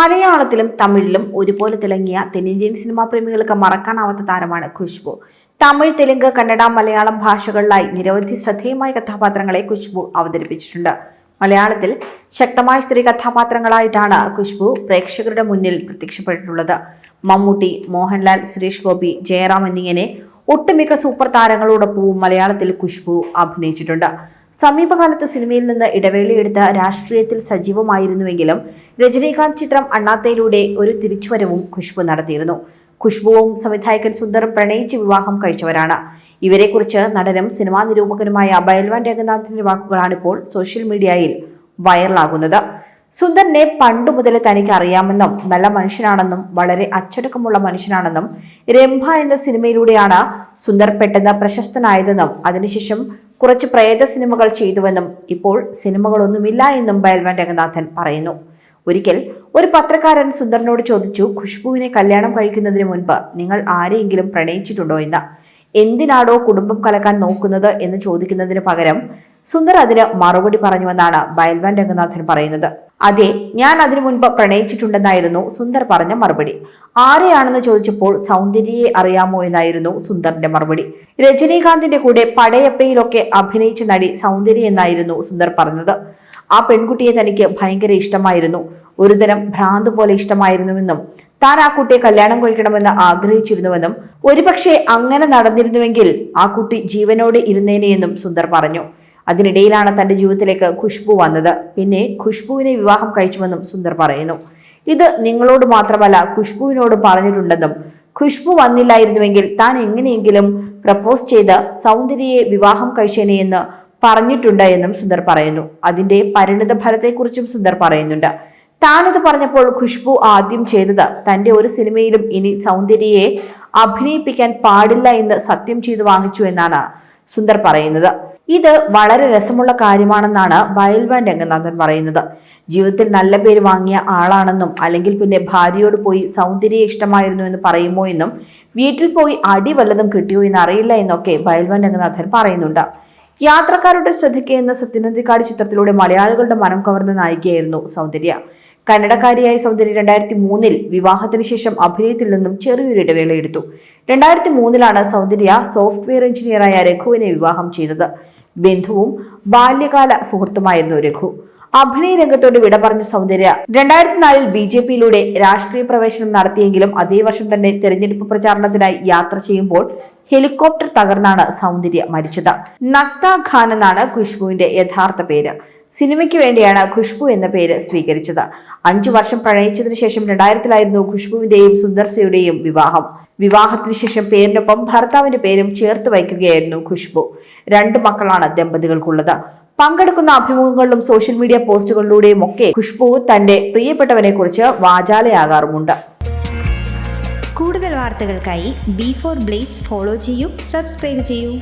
മലയാളത്തിലും തമിഴിലും ഒരുപോലെ തിളങ്ങിയ തെന്നിന്ത്യൻ സിനിമാ പ്രേമികൾക്ക് മറക്കാനാവാത്ത താരമാണ് ഖുഷ്ബു തമിഴ് തെലുങ്ക് കന്നഡ മലയാളം ഭാഷകളിലായി നിരവധി ശ്രദ്ധേയമായ കഥാപാത്രങ്ങളെ ഖുഷ്ബു അവതരിപ്പിച്ചിട്ടുണ്ട്. മലയാളത്തിൽ ശക്തമായ സ്ത്രീ കഥാപാത്രങ്ങളായിട്ടാണ് ഖുഷ്ബു പ്രേക്ഷകരുടെ മുന്നിൽ പ്രത്യക്ഷപ്പെട്ടിട്ടുള്ളത്. മമ്മൂട്ടി മോഹൻലാൽ സുരേഷ് ഗോപി ജയറാം എന്നിങ്ങനെ ഒട്ടുമിക്ക സൂപ്പർ താരങ്ങളോടൊപ്പവും മലയാളത്തിൽ ഖുഷ്ബു അഭിനയിച്ചിട്ടുണ്ട്. സമീപകാലത്ത് സിനിമയിൽ നിന്ന് ഇടവേളയെടുത്ത് രാഷ്ട്രീയത്തിൽ സജീവമായിരുന്നുവെങ്കിലും രജനീകാന്ത് ചിത്രം അണ്ണാത്തയിലൂടെ ഒരു തിരിച്ചുവരവും ഖുഷ്ബു നടത്തിയിരുന്നു. ഖുഷ്ബുവും സംവിധായകൻ സുന്ദറും പ്രണയിച്ച് വിവാഹം കഴിച്ചവരാണ്. ഇവരെക്കുറിച്ച് നടനും സിനിമാ നിരൂപകനുമായ ബയൽവാൻ രംഗനാഥിന്റെ വാക്കുകളാണിപ്പോൾ സോഷ്യൽ മീഡിയയിൽ വൈറലാകുന്നത്. സുന്ദറിനെ പണ്ടു മുതൽ തനിക്ക് അറിയാമെന്നും നല്ല മനുഷ്യനാണെന്നും വളരെ അച്ചടക്കമുള്ള മനുഷ്യനാണെന്നും രംഭ എന്ന സിനിമയിലൂടെയാണ് സുന്ദർ പെട്ടെന്ന് പ്രശസ്തനായതെന്നും അതിനുശേഷം കുറച്ച് പ്രേത സിനിമകൾ ചെയ്തുവെന്നും ഇപ്പോൾ സിനിമകളൊന്നുമില്ല എന്നും ബയൽവൻ രംഗനാഥൻ പറയുന്നു. ഒരിക്കൽ ഒരു പത്രക്കാരൻ സുന്ദറിനോട് ചോദിച്ചു ഖുഷ്ബുവിനെ കല്യാണം കഴിക്കുന്നതിന് മുൻപ് നിങ്ങൾ ആരെയെങ്കിലും പ്രണയിച്ചിട്ടുണ്ടോ എന്ന്? എന്തിനാണോ കുടുംബം കലക്കാൻ നോക്കുന്നത്? എന്ന് ചോദിക്കുന്നതിന് പകരം സുന്ദർ അതിന് മറുപടി പറഞ്ഞുവെന്നാണ് ബയൽവാൻ രംഗനാഥൻ പറയുന്നത്. അതെ ഞാൻ അതിനു മുൻപ് പ്രണയിച്ചിട്ടുണ്ടെന്നായിരുന്നു സുന്ദർ പറഞ്ഞ മറുപടി. ആരെയാണെന്ന് ചോദിച്ചപ്പോൾ സൗന്ദര്യയെ അറിയാമോ എന്നായിരുന്നു സുന്ദറിന്റെ മറുപടി. രജനീകാന്തിന്റെ കൂടെ പടയപ്പയിലൊക്കെ അഭിനയിച്ച നടി സൗന്ദര്യ എന്നായിരുന്നു സുന്ദർ പറഞ്ഞത്. ആ പെൺകുട്ടിയെ തനിക്ക് ഭയങ്കര ഇഷ്ടമായിരുന്നു. ഒരുതരം ഭ്രാന്ത് പോലെ ഇഷ്ടമായിരുന്നുവെന്നും താൻ ആ കുട്ടിയെ കല്യാണം കഴിക്കണമെന്ന് ആഗ്രഹിച്ചിരുന്നുവെന്നും ഒരുപക്ഷെ അങ്ങനെ നടന്നിരുന്നുവെങ്കിൽ ആ കുട്ടി ജീവനോടെ ഇരുന്നേനെയെന്നും സുന്ദർ പറഞ്ഞു. അതിനിടയിലാണ് തന്റെ ജീവിതത്തിലേക്ക് ഖുഷ്ബു വന്നത്. പിന്നെ ഖുഷ്ബുവിനെ വിവാഹം കഴിച്ചുവെന്നും സുന്ദർ പറയുന്നു. ഇത് നിങ്ങളോട് മാത്രമല്ല ഖുഷ്ബുവിനോട് പറഞ്ഞിട്ടുണ്ടെന്നും ഖുഷ്ബു വന്നില്ലായിരുന്നുവെങ്കിൽ താൻ എങ്ങനെയെങ്കിലും പ്രപ്പോസ് ചെയ്ത് സൗന്ദര്യയെ വിവാഹം കഴിച്ചേനെയെന്ന് പറഞ്ഞിട്ടുണ്ട് എന്നും സുന്ദർ പറയുന്നു. അതിന്റെ പരിണിത ഫലത്തെക്കുറിച്ചും സുന്ദർ പറയുന്നുണ്ട്. താനിത് പറഞ്ഞപ്പോൾ ഖുഷ്ബു ആദ്യം ചെയ്തത് തന്റെ ഒരു സിനിമയിലും ഇനി സൗന്ദര്യയെ അഭിനയിപ്പിക്കാൻ പാടില്ല എന്ന് സത്യം ചെയ്തു വാങ്ങിച്ചു എന്നാണ് സുന്ദർ പറയുന്നത്. ഇത് വളരെ രസമുള്ള കാര്യമാണെന്നാണ് ബയൽവാൻ രംഗനാഥൻ പറയുന്നത്. ജീവിതത്തിൽ നല്ല പേര് വാങ്ങിയ ആളാണെന്നും അല്ലെങ്കിൽ പിന്നെ ഭാര്യയോട് പോയി സൗന്ദര്യ ഇഷ്ടമായിരുന്നു എന്ന് പറയുമോ എന്നും വീട്ടിൽ പോയി അടി വല്ലതും കിട്ടിയോ എന്ന് അറിയില്ല എന്നൊക്കെ ബയൽവാൻ രംഗനാഥൻ പറയുന്നുണ്ട്. യാത്രക്കാരുടെ ശ്രദ്ധയ്ക്ക് എന്ന സത്യനന്ദിക്കാട് ചിത്രത്തിലൂടെ മലയാളികളുടെ മനം കവർന്ന നായികയായിരുന്നു സൗന്ദര്യ. കന്നഡക്കാരിയായ സൗന്ദര്യ രണ്ടായിരത്തി മൂന്നിൽ വിവാഹത്തിന് ശേഷം അഭിനയത്തിൽ നിന്നും ചെറിയൊരു ഇടവേള എടുത്തു. രണ്ടായിരത്തി മൂന്നിലാണ് സൗന്ദര്യ സോഫ്റ്റ്വെയർ എഞ്ചിനീയറായ രഘുവിനെ വിവാഹം ചെയ്തത്. ബന്ധുവും ബാല്യകാല സുഹൃത്തുമായിരുന്നു രഘു. അഭിനയ രംഗത്തോട് വിട പറഞ്ഞ സൗന്ദര്യ. രണ്ടായിരത്തി നാലിൽ ബി ജെ പിയിലൂടെ രാഷ്ട്രീയ പ്രവേശനം നടത്തിയെങ്കിലും അതേ വർഷം തന്നെ തെരഞ്ഞെടുപ്പ് പ്രചാരണത്തിനായി യാത്ര ചെയ്യുമ്പോൾ ഹെലികോപ്റ്റർ തകർന്നാണ് സൗന്ദര്യ മരിച്ചത്. നക്ത ഖാൻ എന്നാണ് ഖുഷ്ബുവിന്റെ യഥാർത്ഥ പേര്. സിനിമയ്ക്ക് വേണ്ടിയാണ് ഖുഷ്ബു എന്ന പേര് സ്വീകരിച്ചത്. അഞ്ചു വർഷം പ്രണയിച്ചതിനു ശേഷം രണ്ടായിരത്തിലായിരുന്നു ഖുഷ്ബുവിന്റെയും സുന്ദർസയുടെയും വിവാഹം. വിവാഹത്തിന് ശേഷം പേരിനൊപ്പം ഭർത്താവിന്റെ പേരും ചേർത്ത് വയ്ക്കുകയായിരുന്നു ഖുഷ്ബു. രണ്ട് മക്കളാണ് ദമ്പതികൾക്കുള്ളത്. പങ്കെടുക്കുന്ന അഭിമുഖങ്ങളിലും സോഷ്യൽ മീഡിയ പോസ്റ്റുകളിലൂടെയും ഒക്കെ ഖുഷ്ബു തന്റെ പ്രിയപ്പെട്ടവനെ കുറിച്ച് വാചാലയാകാറുമുണ്ട്. കൂടുതൽ വാർത്തകൾക്കായി ബി ഫോർ ബ്ലേസ് ഫോളോ ചെയ്യൂ സബ്സ്ക്രൈബ് ചെയ്യൂ.